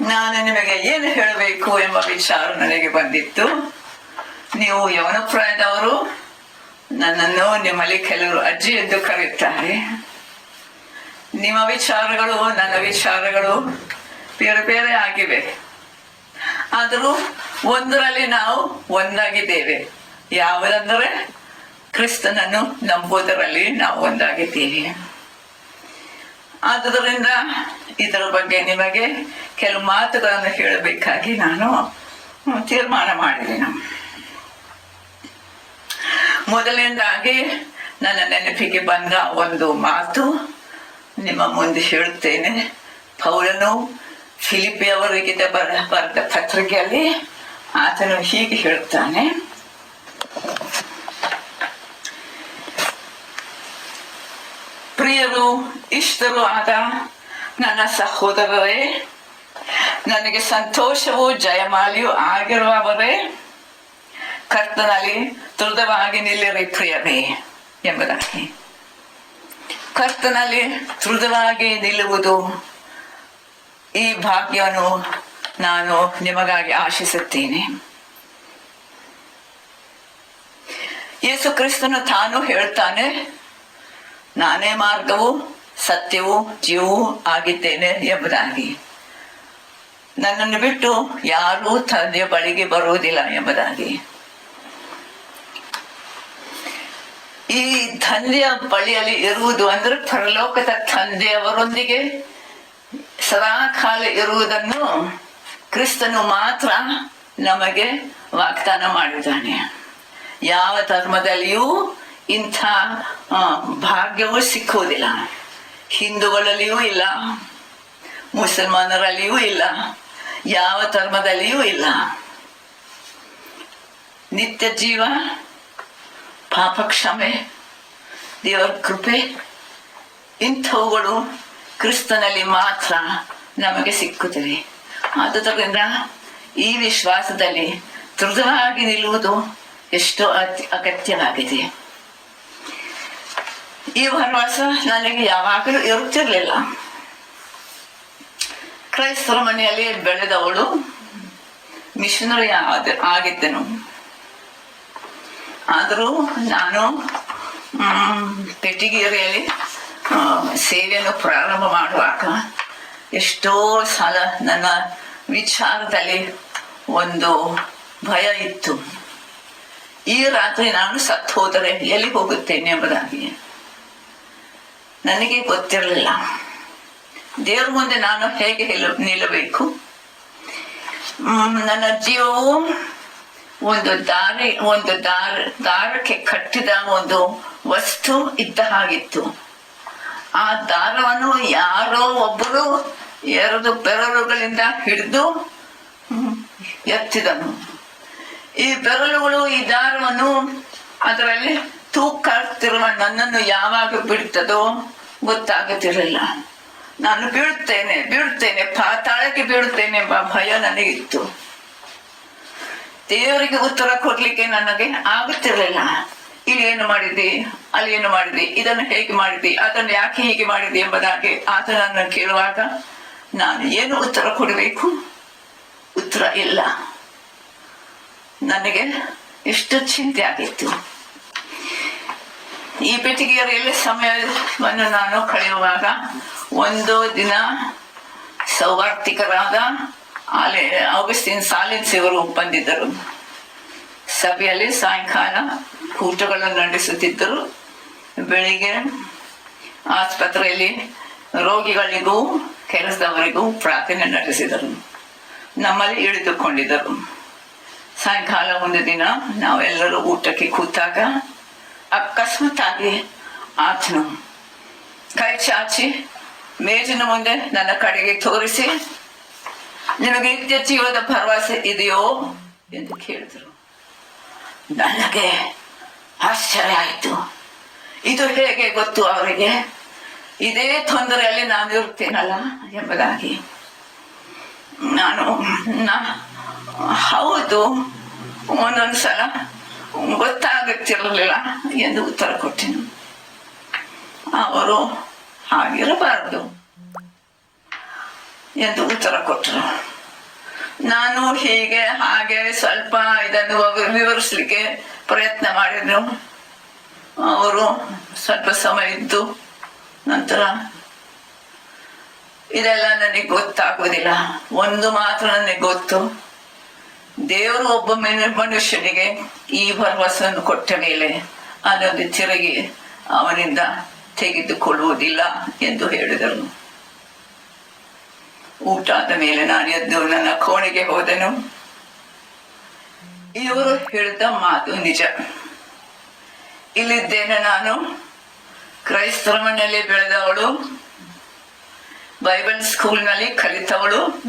ನಾನು ನಿಮಗೆ ಏನು ಹೇಳಬೇಕು ಎಂಬ ವಿಚಾರ ನನಗೆ ಬಂದಿತ್ತು. ನೀವು ಯವನ ಪ್ರಾಯದವರು ನನ್ನನ್ನು ನಿಮ್ಮಲ್ಲಿ ಕೆಲವರು ಅಜ್ಜಿ ಎಂದು ಕರೆಯುತ್ತಾರೆ. ನಿಮ್ಮ ವಿಚಾರಗಳು, ನನ್ನ ವಿಚಾರಗಳು ಬೇರೆ ಬೇರೆ ಆಗಿವೆ. ಆದರೂ ಒಂದರಲ್ಲಿ ನಾವು ಒಂದಾಗಿದ್ದೇವೆ. ಯಾವುದಂದರೆ, ಕ್ರಿಸ್ತನನ್ನು ನಂಬುವುದರಲ್ಲಿ ನಾವು ಒಂದಾಗಿದ್ದೇವೆ. ಆದುದರಿಂದ ಇದರ ಬಗ್ಗೆ ನಿಮಗೆ ಕೆಲವು ಮಾತುಗಳನ್ನು ಹೇಳಬೇಕಾಗಿ ನಾನು ತೀರ್ಮಾನ ಮಾಡಿದೆನು. ಮೊದಲನೇದಾಗಿ ನನ್ನ ನೆನಪಿಗೆ ಬಂದ ಒಂದು ಮಾತು ನಿಮ್ಮ ಮುಂದೆ ಹೇಳುತ್ತೇನೆ. ಪೌಲನು ಫಿಲಿಪಿಯವರಿಗೆ ಬರ, ಬರೆದ ಪತ್ರಿಕೆಯಲ್ಲಿ ಆತನು ಹೀಗೆ ಹೇಳುತ್ತಾನೆ. ಪ್ರಿಯರು, ಇಷ್ಟರು ಆದ ನನ್ನ ಸಹೋದರರೇ, ನನಗೆ ಸಂತೋಷವೂ ಜಯಮಾಲಿಯೂ ಆಗಿರುವವರೇ, ಕರ್ತನಲ್ಲಿ ದೃಢವಾಗಿ ನಿಲ್ಲಿರಿ ಪ್ರಿಯರೇ ಎಂಬುದಾಗಿ. ಕರ್ತನಲ್ಲಿ ದೃಢವಾಗಿ ನಿಲ್ಲುವುದು ಈ ಭಾಗ್ಯವನ್ನು ನಾನು ನಿಮಗಾಗಿ ಆಶಿಸುತ್ತೇನೆ. ಯೇಸು ಕ್ರಿಸ್ತನು ತಾನು ಹೇಳ್ತಾನೆ ನಾನೇ ಮಾರ್ಗವು, ಸತ್ಯವು, ಜೀವವೂ ಆಗಿದ್ದೇನೆ ಎಂಬುದಾಗಿ. ನನ್ನನ್ನು ಬಿಟ್ಟು ಯಾರೂ ತಂದೆಯ ಬಳಿಗೆ ಬರುವುದಿಲ್ಲ ಎಂಬುದಾಗಿ. ಈ ತಂದೆಯ ಬಳಿಯಲ್ಲಿ ಇರುವುದು ಅಂದ್ರೆ ಪರಲೋಕದ ತಂದೆಯವರೊಂದಿಗೆ ಸದಾಕಾಲ ಇರುವುದನ್ನು ಕ್ರಿಸ್ತನು ಮಾತ್ರ ನಮಗೆ ವಾಗ್ದಾನ ಮಾಡಿದ್ದಾನೆ. ಯಾವ ಧರ್ಮದಲ್ಲಿಯೂ ಇಂಥ ಭಾಗ್ಯವೂ ಸಿಕ್ಕುವುದಿಲ್ಲ. ಹಿಂದೂಗಳಲ್ಲಿಯೂ ಇಲ್ಲ. ಮುಸಲ್ಮಾನರಲ್ಲಿಯೂ ಇಲ್ಲ. ಯಾವ ಧರ್ಮದಲ್ಲಿಯೂ ಇಲ್ಲ. ನಿತ್ಯ ಜೀವ ಪಾಪ ಕ್ಷಮೆ ದೇವರ ಕೃಪೆ, ಇಂಥವುಗಳು ಕ್ರಿಸ್ತನಲ್ಲಿ ಮಾತ್ರ ನಮಗೆ ಸಿಕ್ಕುತ್ತವೆ. ಆದುದರಿಂದ ಈ ವಿಶ್ವಾಸದಲ್ಲಿ ದೃಢವಾಗಿ ನಿಲ್ಲುವುದು ಎಷ್ಟೋ ಅತಿ ಅಗತ್ಯವಾಗಿದೆ ಈ ಭರವಸ ನನಗೆ ಯಾವಾಗಲೂ ಇರುತ್ತಿರಲಿಲ್ಲ. ಕ್ರೈಸ್ತರ ಮನೆಯಲ್ಲಿ ಬೆಳೆದವಳು ಮಿಷನರಿ ಆಗಿದ್ದೆನು. ಆದರೂ ನಾನು ಪೆಟ್ಟಿಗೇರಿಯಲ್ಲಿ ಸೇವೆಯನ್ನು ಪ್ರಾರಂಭ ಮಾಡುವಾಗ ಎಷ್ಟೋ ಸಲ ನನ್ನ ವಿಚಾರದಲ್ಲಿ ಒಂದು ಭಯ ಇತ್ತು. ಈ ರಾತ್ರಿ ನಾನು ಸತ್ತು ಹೋದರೆ ಎಲ್ಲಿ ಹೋಗುತ್ತೇನೆ ಎಂಬುದಾಗಿ. ನನಗೆ ಗೊತ್ತಿರಲಿಲ್ಲ. ದೇವ್ರ ಮುಂದೆ ನಾನು ಹೇಗೆ ನಿಲ್ಲಬೇಕು? ನನ್ನ ಜೀವವು ಒಂದು ದಾರಿ, ಒಂದು ದಾರ, ದಾರಕ್ಕೆ ಕಟ್ಟಿದ ಒಂದು ವಸ್ತು ಇದ್ದ ಹಾಗಿತ್ತು. ಆ ದಾರವನ್ನು ಯಾರೋ ಒಬ್ಬರು ಎರಡು ಬೆರಳುಗಳಿಂದ ಹಿಡಿದು ಎತ್ತಿದನು. ಈ ಬೆರಳುಗಳು ಈ ದಾರವನ್ನು ಅದರಲ್ಲಿ ತೂಕ ನನ್ನನ್ನು ಯಾವಾಗ ಬಿಡ್ತದೋ ಗೊತ್ತಾಗುತ್ತಿರಲಿಲ್ಲ. ನಾನು ಬೀಳುತ್ತೇನೆ ಬೀಳುತ್ತೇನೆ ಪಾತಾಳಕ್ಕೆ ಬೀಳುತ್ತೇನೆ ಎಂಬ ಭಯ ನನಗಿತ್ತು. ದೇವರಿಗೆ ಉತ್ತರ ಕೊಡ್ಲಿಕ್ಕೆ ನನಗೆ ಆಗುತ್ತಿರಲಿಲ್ಲ. ಇಲ್ಲಿ ಏನು ಮಾಡಿದೆ ಅಲ್ಲಿ ಏನು ಮಾಡಿದೆ ಇದನ್ನು ಹೇಗೆ ಮಾಡಿದೆ ಅದನ್ನು ಯಾಕೆ ಹೀಗೆ ಮಾಡಿದೆ ಎಂಬುದಾಗಿ ಆತನನ್ನು ಕೇಳುವಾಗ, ನಾನು ಏನು ಉತ್ತರ ಕೊಡಬೇಕು? ಉತ್ತರ ಇಲ್ಲ. ನನಗೆ ಎಷ್ಟು ಚಿಂತೆ ಆಗಿತ್ತು. ಈ ಪೆಟ್ಟಿಗೆಯಲ್ಲಿ ಸಮಯವನ್ನು ನಾನು ಕಳೆಯುವಾಗ ಒಂದು ದಿನ ಸೌವಾರ್ತಿಕರಾದ ಆಲೆ ಆಗಸ್ಟಿನ್ ಸಾಲಿನ್ಸ್ ಇವರು ಬಂದಿದ್ದರು. ಸಭೆಯಲ್ಲಿ ಸಾಯಂಕಾಲ ಊಟಗಳನ್ನು ನಡೆಸುತ್ತಿದ್ದರು. ಬೆಳಿಗ್ಗೆ ಆಸ್ಪತ್ರೆಯಲ್ಲಿ ರೋಗಿಗಳಿಗೂ ಕೆಲಸದವರಿಗೂ ಪ್ರಾರ್ಥನೆ ನಡೆಸಿದರು. ನಮ್ಮಲ್ಲಿ ಇಳಿದುಕೊಂಡಿದ್ದರು. ಸಾಯಂಕಾಲ ಒಂದು ದಿನ ನಾವೆಲ್ಲರೂ ಊಟಕ್ಕೆ ಕೂತಾಗ ಅಕಸ್ಮಾತ್ತಾಗಿ ಆತನು ಕೈ ಚಾಚಿ ಮೇಜಿನ ಮುಂದೆ ನನ್ನ ಕಡೆಗೆ ತೋರಿಸಿ, ನಿಮಗೆ ನಿತ್ಯ ಜೀವದ ಭರವಸೆ ಇದೆಯೋ? ಎಂದು ಕೇಳಿದರು. ನನಗೆ ಆಶ್ಚರ್ಯ ಆಯಿತು. ಇದು ಹೇಗೆ ಗೊತ್ತು ಅವರಿಗೆ? ಇದೇ ತೊಂದರೆಯಲ್ಲಿ ನಾನು ಇರುತ್ತೇನಲ್ಲ ಎಂಬುದಾಗಿ. ನಾನು ಹೌದು, ಒಂದೊಂದು ಸಲ ಗೊತ್ತಾಗುತ್ತಿರಲಿಲ್ಲ. ಎಂದು ಉತ್ತರ ಕೊಟ್ಟೆನು. ಅವರು ಹಾಗಿರಬಾರದು ಎಂದು ಉತ್ತರ ಕೊಟ್ಟರು. ನಾನು ಹೀಗೆ ಹಾಗೆ ಸ್ವಲ್ಪ ಇದನ್ನು ವಿವರಿಸಲಿಕ್ಕೆ ಪ್ರಯತ್ನ ಮಾಡಿದ್ರು. ಅವರು ಸ್ವಲ್ಪ ಸಮಯ ಇದ್ದು ನಂತರ, ಇದೆಲ್ಲ ನನಗೆ ಗೊತ್ತಾಗುವುದಿಲ್ಲ. ಒಂದು ಮಾತ್ರ ನನಗೆ ಗೊತ್ತು. ದೇವರು ಒಬ್ಬ ಮನು- ಮನುಷ್ಯನಿಗೆ ಈ ಭರವಸೆಯನ್ನು ಕೊಟ್ಟ ಮೇಲೆ ಅದನ್ನು ತಿರುಗಿ ಅವನಿಂದ ತೆಗೆದುಕೊಳ್ಳುವುದಿಲ್ಲ ಎಂದು ಹೇಳಿದರು. ಊಟ ಆದ ಮೇಲೆ ನಾನು ಎದ್ದು ನನ್ನ ಕೋಣೆಗೆ ಹೋದನು. ಇವರು ಹೇಳಿದ ಮಾತು ನಿಜ. ಇಲ್ಲಿದ್ದೇನೆ ನಾನು. ಕ್ರೈಸ್ತರ ಮನೆಯಲ್ಲಿ ಬೆಳೆದವಳು. ಬೈಬಲ್ ಸ್ಕೂಲ್ನಲ್ಲಿ ಕಲಿತವಳು.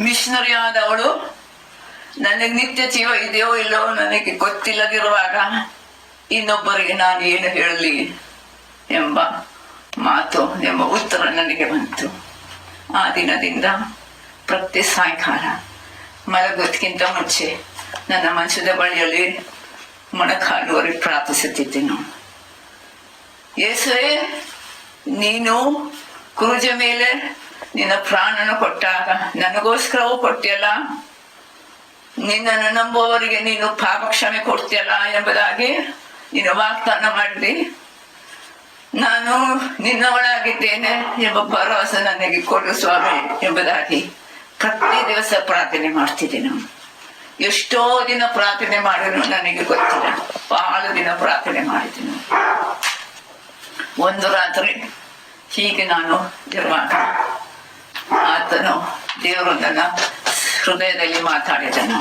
ಮಿಷನರಿ ಆದವಳು. ನನಗೆ ನಿತ್ಯ ಜೀವ ಇದೆಯೋ ಇಲ್ಲೋ ನನಗೆ ಗೊತ್ತಿಲ್ಲದಿರುವಾಗ ಇನ್ನೊಬ್ಬರಿಗೆ ನಾನು ಏನು ಹೇಳಲಿ ಎಂಬ ಮಾತು, ಎಂಬ ಉತ್ತರ ನನಗೆ ಬಂತು. ಆ ದಿನದಿಂದ ಪ್ರತಿ ಸಾಯಂಕಾಲ ಮಲಗೋದಕ್ಕಿಂತ ಮುಂಚೆ ನನ್ನ ಮನುಷ್ಯದ ಬಳಿಯಲ್ಲಿ ಮೊಣಕಾಲುವರೆಗೆ ಪ್ರಾರ್ಥಿಸುತ್ತಿದ್ದೆನು. ಯೇಸುವೆ, ನೀನು ಕ್ರೂಜ ಮೇಲೆ ನಿನ್ನ ಪ್ರಾಣನ ಕೊಟ್ಟಾಗ ನನಗೋಸ್ಕರವೂ ಕೊಟ್ಟಿಯಲ್ಲ? ನಿನ್ನನ್ನು ನಂಬುವವರಿಗೆ ನೀನು ಪಾಪ ಕ್ಷಮೆ ಕೊಡ್ತೀಯಲ್ಲ ಎಂಬುದಾಗಿ ನೀನು ವಾಗ್ದಾನ ಮಾಡಿದಿ ನಾನು ನಿನ್ನವಳಾಗಿದ್ದೇನೆ ಎಂಬ ಭರವಸೆ ನನಗೆ ಕೊಡು ಸ್ವಾಮಿ ಎಂಬುದಾಗಿ ಪ್ರತಿ ದಿವಸ ಪ್ರಾರ್ಥನೆ ಮಾಡ್ತಿದ್ದೇನೆ ಎಷ್ಟೋ ದಿನ ಪ್ರಾರ್ಥನೆ ಮಾಡಿದ್ರು ನನಗೆ ಗೊತ್ತಿಲ್ಲ. ಬಹಳ ದಿನ ಪ್ರಾರ್ಥನೆ ಮಾಡಿದ್ದೀನಿ ಒಂದು ರಾತ್ರಿ ಹೀಗೆ ನಾನು ಇರುವಾಗ ಆತನು ದೇವರು ನನ್ನ ಹೃದಯದಲ್ಲಿ ಮಾತಾಡಿದನು.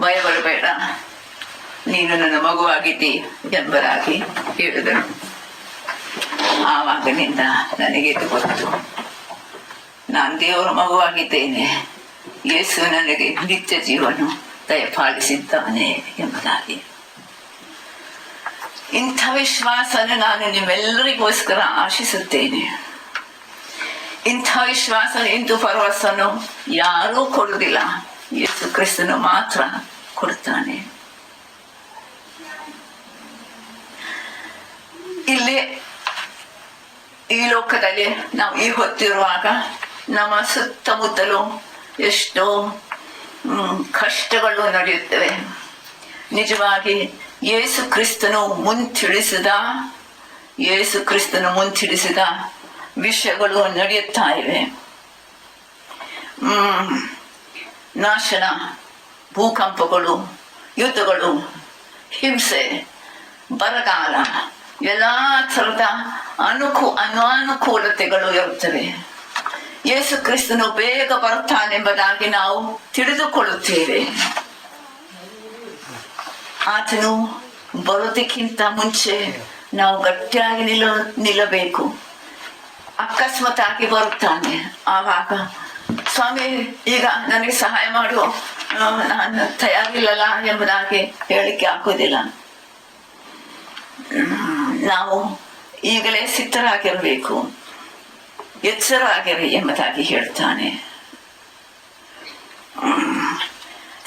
ಭಯ ಬರಬೇಡ ನೀನು ನನ್ನ ಮಗುವಾಗಿದ್ದಿ ಎಂಬರಾಗಿ ಹೇಳಿದನು. ಆವಾಗಿನಿಂದ ನನಗೆ ಗೊತ್ತು. ನಾನು ದೇವರ ಮಗುವಾಗಿದ್ದೇನೆ. ಯೇಸು ನನಗೆ ನಿತ್ಯ ಜೀವನು ದಯಪಾಲಿಸಿದ್ದಾನೆ ಎಂಬುದಾಗಿ. ಇಂಥ ವಿಶ್ವಾಸನ ನಾನು ನಿಮ್ಮೆಲ್ಲರಿಗೋಸ್ಕರ ಆಶಿಸುತ್ತೇನೆ. ಇಂಥ ವಿಶ್ವಾಸ ಇಂದು ಭರವಸನು ಯಾರೂ ಕೊಡುವುದಿಲ್ಲ. ಯೇಸು ಕ್ರಿಸ್ತನು ಮಾತ್ರ ಕೊಡುತ್ತಾನೆ. ಇಲ್ಲಿ ಈ ಲೋಕದಲ್ಲಿ ನಾವು ಈ ಹೊತ್ತಿರುವಾಗ ನಮ್ಮ ಸುತ್ತಮುತ್ತಲು ಎಷ್ಟೋ ಕಷ್ಟಗಳು ನಡೆಯುತ್ತವೆ. ನಿಜವಾಗಿ ಯೇಸು ಕ್ರಿಸ್ತನು ಮುಂತಿಳಿಸಿದ, ಯೇಸು ಕ್ರಿಸ್ತನು ಮುಂತಿಳಿಸಿದ ವಿಷಯಗಳು ನಡೆಯುತ್ತಾ ಇವೆ. ನಾಶನ, ಭೂಕಂಪಗಳು, ಯುದ್ಧಗಳು, ಹಿಂಸೆ, ಬರಗಾಲ, ಎಲ್ಲ ಥರದ ಅನುಕು, ಅನಾನುಕೂಲತೆಗಳು ಇರುತ್ತವೆ. ಯೇಸು ಕ್ರಿಸ್ತನು ಬೇಗ ಬರುತ್ತಾನೆಂಬುದಾಗಿ ನಾವು ತಿಳಿದುಕೊಳ್ಳುತ್ತೇವೆ. ಆತನು ಬರೋದಕ್ಕಿಂತ ಮುಂಚೆ ನಾವು ಗಟ್ಟಿಯಾಗಿ ನಿಲ್ಲ ನಿಲ್ಲಬೇಕು. ಅಕಸ್ಮಾತ್ ಆಗಿ ಬರುತ್ತಾನೆ ಆವಾಗ. ಸ್ವಾಮಿ, ಈಗ ನನಗೆ ಸಹಾಯ ಮಾಡು. ನಾನು ತಯಾರಿಲ್ಲಲ್ಲ ಎಂಬುದಾಗಿ ಹೇಳಿಕೆ ಆಗೋದಿಲ್ಲ ನಾವು ಈಗಲೇ ಸಿದ್ಧರಾಗಿರಬೇಕು. ಎಚ್ಚರವಾಗಿರಿ ಎಂಬುದಾಗಿ ಹೇಳ್ತಾನೆ.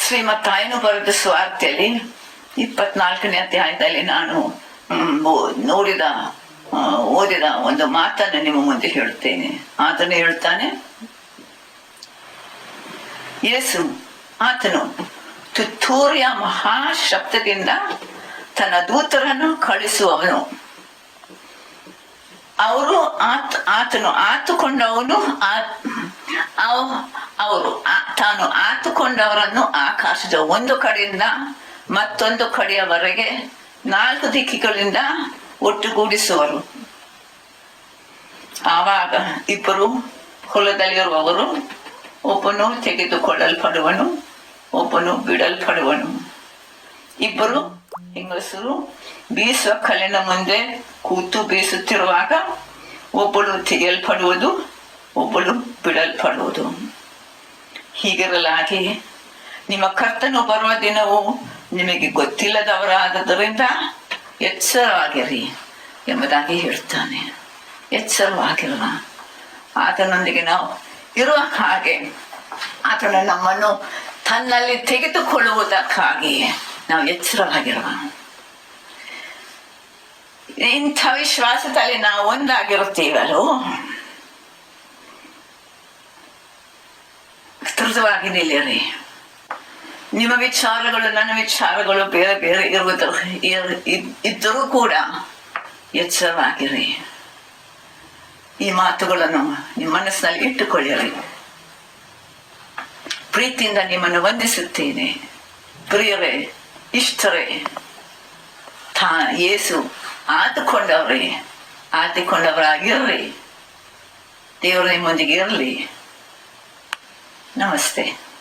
ಶ್ರೀಮತ್ ಶ್ರೀಮತ್ತಾಯನು ಬರೆದ ಸ್ವಾರ್ಥೆಯಲ್ಲಿ ಇಪ್ಪತ್ನಾಲ್ಕನೇ ಅಧ್ಯಾಯದಲ್ಲಿ ನಾನು ನೋಡಿದ ಓದಿದ ಒಂದು ಮಾತನ್ನು ನಿಮ್ಮ ಮುಂದೆ ಹೇಳುತ್ತೇನೆ. ಆತನು ಹೇಳ್ತಾನೆ, ಯೇಸು ಆತನು ತುತ್ತೂರಿಯ ಮಹಾಶಬ್ದದಿಂದ ತನ್ನ ದೂತರನ್ನು ಕಳಿಸುವವನು ಅವರು ಆತ, ಆತನು ಆತುಕೊಂಡವನು ಅವರು ತಾನು ಆತುಕೊಂಡವರನ್ನು ಆಕಾಶದ ಒಂದು ಕಡೆಯಿಂದ ಮತ್ತೊಂದು ಕಡೆಯವರೆಗೆ ನಾಲ್ಕು ದಿಕ್ಕಿಗಳಿಂದ ಒಟ್ಟುಗೂಡಿಸುವರು. ಆವಾಗ ಇಬ್ಬರು ಹೊಲದಲ್ಲಿರುವವರು, ಒಬ್ಬನು ತೆಗೆದುಕೊಳ್ಳಲ್ಪಡುವನು, ಒಬ್ಬನು ಬಿಡಲ್ಪಡುವನು. ಇಬ್ಬರು ಹೆಂಗಸರು ಬೀಸುವ ಕಲ್ಲಿನ ಮುಂದೆ ಕೂತು ಬೀಸುತ್ತಿರುವಾಗ ಒಬ್ಬಳು ತೆಗೆಯಲ್ಪಡುವುದು, ಒಬ್ಬಳು ಬಿಡಲ್ಪಡುವುದು. ಹೀಗಿರಲಾಗಿ ನಿಮ್ಮ ಕರ್ತನು ಬರುವ ದಿನವು ನಿಮಗೆ ಗೊತ್ತಿಲ್ಲದವರಾದದರಿಂದ ಎಚ್ಚರವಾಗಿರಿ ಎಂಬುದಾಗಿ ಹೇಳ್ತಾನೆ. ಎಚ್ಚರವಾಗಿರುವ ಆತನೊಂದಿಗೆ ನಾವು ಇರುವ ಹಾಗೆ ಆತನು ನಮ್ಮನ್ನು ತನ್ನಲ್ಲಿ ತೆಗೆದುಕೊಳ್ಳುವುದಕ್ಕಾಗಿ ನಾವು ಎಚ್ಚರವಾಗಿರುವ ಇಂಥ ವಿಶ್ವಾಸದಲ್ಲಿ ನಾವು ಒಂದಾಗಿರುತ್ತೀವಲ್ಲೋ? ತೃತವಾಗಿ ನಿಲ್ಲಿರಿ. ನಿಮ್ಮ ವಿಚಾರಗಳು, ನನ್ನ ವಿಚಾರಗಳು ಬೇರೆ ಬೇರೆ ಇರುವುದು ಇರ್- ಇದ್- ಇದ್ದರೂ ಕೂಡ ಎಚ್ಚರವಾಗಿರಿ. ಈ ಮಾತುಗಳನ್ನು ನಿಮ್ಮ ಮನಸ್ಸಿನಲ್ಲಿ ಇಟ್ಟುಕೊಳ್ಳಿರಿ. ಪ್ರೀತಿಯಿಂದ ನಿಮ್ಮನ್ನು ವಂದಿಸುತ್ತೇನೆ. ಪ್ರಿಯರೇ, ಇಷ್ಟರೇ. ತಾ ಯೇಸು ಆತುಕೊಂಡವ್ರಿ ಆತುಕೊಂಡವರಾಗಿರ್ರಿ ದೇವರು ನಿಮ್ಮೊಂದಿಗೆ ಇರಲಿ. ನಮಸ್ತೆ.